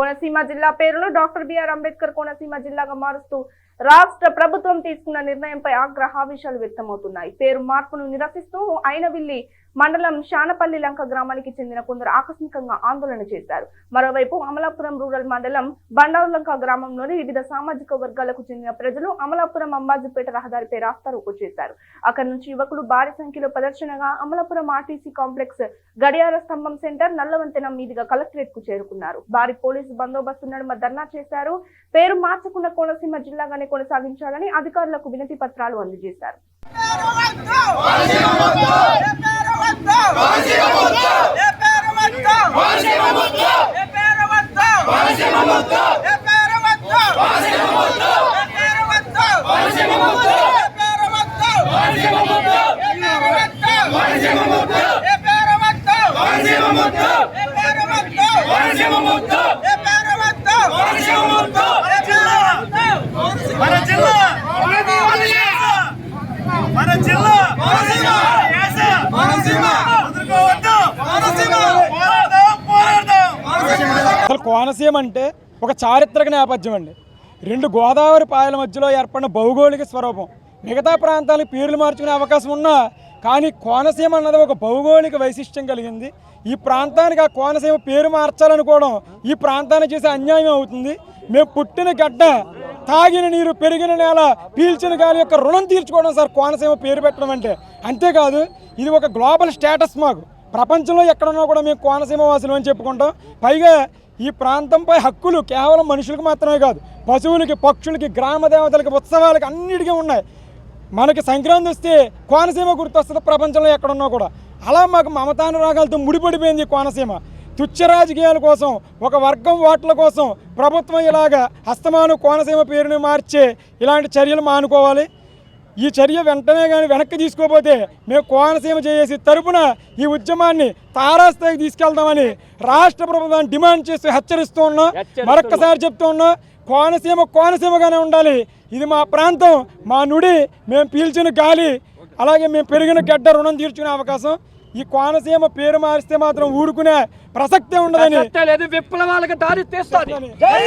కోనసీమ జిల్లా పేరును doctor BR Ambedkar Konaseema జిల్లాగా మారుస్తూ రాష్ట్ర ప్రభుత్వం తీసుకున్న నిర్ణయంపై ఆగ్రహావేశాలు వ్యక్తమవుతున్నాయి. పేరు మార్పును నిరసిస్తూ అయినవిల్లి మండలం శానపల్లి లంక గ్రామానికి చెందిన కొందరు ఆకస్మికంగా ఆందోళన చేశారు. మరోవైపు అమలాపురం రూరల్ మండలం బండారులంక గ్రామంలోని వివిధ సామాజిక వర్గాలకు చెందిన ప్రజలు అమలాపురం అంబాజీపేట రహదారిపై రాస్తారోకో చేశారు. అక్కడి నుంచి యువకులు భారీ సంఖ్యలో ప్రదర్శనగా అమలాపురం ఆర్టీసీ కాంప్లెక్స్ గడియార స్తంభం సెంటర్ నల్లవంతెన మీదుగా కలెక్టరేట్కు చేరుకున్నారు. భారీ పోలీసు బందోబస్తు నడుమ ధర్నా చేశారు. పేరు మార్చకుండా కోనసీమ జిల్లాగానే కొనసాగించాలని అధికారులకు వినతి పత్రాలు అందజేశారు. మన జిల్లా మన జిల్లా అసలు కోనసీమ అంటే ఒక చారిత్రక నేపథ్యం అండి. రెండు గోదావరి పాయల మధ్యలో ఏర్పడిన భౌగోళిక స్వరూపం. మిగతా ప్రాంతాలకు పేర్లు మార్చుకునే అవకాశం ఉన్నా కానీ కోనసీమ అన్నది ఒక భౌగోళిక వైశిష్టం కలిగింది. ఈ ప్రాంతానికి ఆ కోనసీమ పేరు మార్చాలనుకోవడం ఈ ప్రాంతాన్ని చేసే అన్యాయం అవుతుంది. మేము పుట్టిన గడ్డ తాగిన నీరు పెరిగిన నేల పీల్చిన గాలి యొక్క రుణం తీర్చుకోవడం సార్ కోనసీమ పేరు పెట్టడం అంటే. అంతేకాదు ఇది ఒక గ్లోబల్ స్టేటస్ మాకు. ప్రపంచంలో ఎక్కడున్నా కూడా మేము కోనసీమ వాసులు అని చెప్పుకుంటాం. పైగా ఈ ప్రాంతంపై హక్కులు కేవలం మనుషులకు మాత్రమే కాదు పశువులకి పక్షులకి గ్రామ దేవతలకి ఉత్సవాలకి అన్నిటికీ ఉన్నాయి. మనకి సంక్రాంతి వస్తే కోనసీమ గుర్తొస్తుంది ప్రపంచంలో ఎక్కడున్నా కూడా. అలా మాకు మమతానురాగాలతో ముడిపడిపోయింది కోనసీమ. తుచ్చ రాజకీయాల కోసం ఒక వర్గం ఓట్ల కోసం ప్రభుత్వం ఇలాగా హస్తమాను కోనసీమ పేరుని మార్చే ఇలాంటి చర్యలు మానుకోవాలి. ఈ చర్య వెంటనే కానీ వెనక్కి తీసుకోపోతే మేము కోనసీమ చేసి తరపున ఈ ఉద్యమాన్ని తారాస్థాయికి తీసుకెళ్తామని రాష్ట్ర ప్రభుత్వాన్ని డిమాండ్ చేస్తూ హెచ్చరిస్తూ ఉన్నాం. మరొక్కసారి చెప్తూ ఉన్నాం. కోనసీమ కోనసీమగానే ఉండాలి. ఇది మా ప్రాంతం మా నుడి మేము పీల్చిన గాలి అలాగే మేము పెరిగిన గడ్డ రుణం తీర్చుకునే అవకాశం. ఈ కోనసీమ పేరు మారిస్తే మాత్రం ఊరుకునే ప్రసక్తే ఉండదని లేదు విప్లవాలకు దారి తీస్తుంది. జై